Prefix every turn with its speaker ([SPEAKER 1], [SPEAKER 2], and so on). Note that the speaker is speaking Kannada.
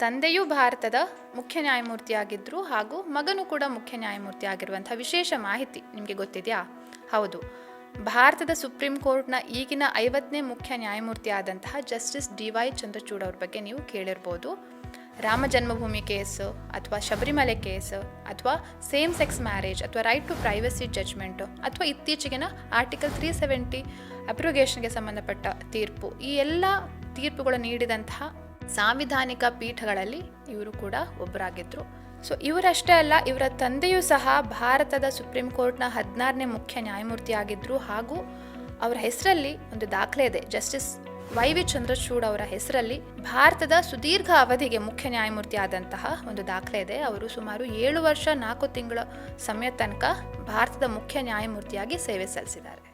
[SPEAKER 1] ತಂದೆಯೂ ಭಾರತದ ಮುಖ್ಯ ನ್ಯಾಯಮೂರ್ತಿಯಾಗಿದ್ದರು ಹಾಗೂ ಮಗನೂ ಕೂಡ ಮುಖ್ಯ ನ್ಯಾಯಮೂರ್ತಿ ಆಗಿರುವಂಥ ವಿಶೇಷ ಮಾಹಿತಿ ನಿಮಗೆ ಗೊತ್ತಿದೆಯಾ? ಹೌದು. ಭಾರತದ ಸುಪ್ರೀಂ ಕೋರ್ಟ್ನ ಈಗಿನ ಐವತ್ತನೇ ಮುಖ್ಯ ನ್ಯಾಯಮೂರ್ತಿ ಆದಂತಹ ಜಸ್ಟಿಸ್ ಡಿ ವೈ ಚಂದ್ರಚೂಡ್ ಅವ್ರ ಬಗ್ಗೆ ನೀವು ಕೇಳಿರ್ಬೋದು. ರಾಮ ಜನ್ಮಭೂಮಿ ಕೇಸ್ ಅಥವಾ ಶಬರಿಮಲೆ ಕೇಸ್ ಅಥವಾ ಸೇಮ್ ಸೆಕ್ಸ್ ಮ್ಯಾರೇಜ್ ಅಥವಾ ರೈಟ್ ಟು ಪ್ರೈವಸಿ ಜಜ್ಮೆಂಟು ಅಥವಾ ಇತ್ತೀಚೆಗಿನ ಆರ್ಟಿಕಲ್ ತ್ರೀ ಸೆವೆಂಟಿ ಅಪ್ರೋಗೇಷನ್ಗೆ ಸಂಬಂಧಪಟ್ಟ ತೀರ್ಪು ಈ ಎಲ್ಲ ತೀರ್ಪುಗಳು ನೀಡಿದಂತಹ ಸಾಂವಿಧಾನಿಕ ಪೀಠಗಳಲ್ಲಿ ಇವರು ಕೂಡ ಒಬ್ಬರಾಗಿದ್ದರು ಸೊ ಇವರಷ್ಟೇ ಅಲ್ಲ, ಇವರ ತಂದೆಯೂ ಸಹ ಭಾರತದ ಸುಪ್ರೀಂ ಕೋರ್ಟ್ನ ಹದಿನಾರನೇ ಮುಖ್ಯ ನ್ಯಾಯಮೂರ್ತಿಯಾಗಿದ್ದರು ಹಾಗೂ ಅವರ ಹೆಸರಲ್ಲಿ ಒಂದು ದಾಖಲೆ ಇದೆ. ಜಸ್ಟಿಸ್ ವೈ ವಿ ಚಂದ್ರಚೂಡ್ ಅವರ ಹೆಸರಲ್ಲಿ ಭಾರತದ ಸುದೀರ್ಘ ಅವಧಿಗೆ ಮುಖ್ಯ ನ್ಯಾಯಮೂರ್ತಿ ಆದಂತಹ ಒಂದು ದಾಖಲೆ ಇದೆ. ಅವರು ಸುಮಾರು ಏಳು ವರ್ಷ ನಾಲ್ಕು ತಿಂಗಳ ಸಮಯ ತನಕ ಭಾರತದ ಮುಖ್ಯ ನ್ಯಾಯಮೂರ್ತಿಯಾಗಿ ಸೇವೆ ಸಲ್ಲಿಸಿದ್ದಾರೆ.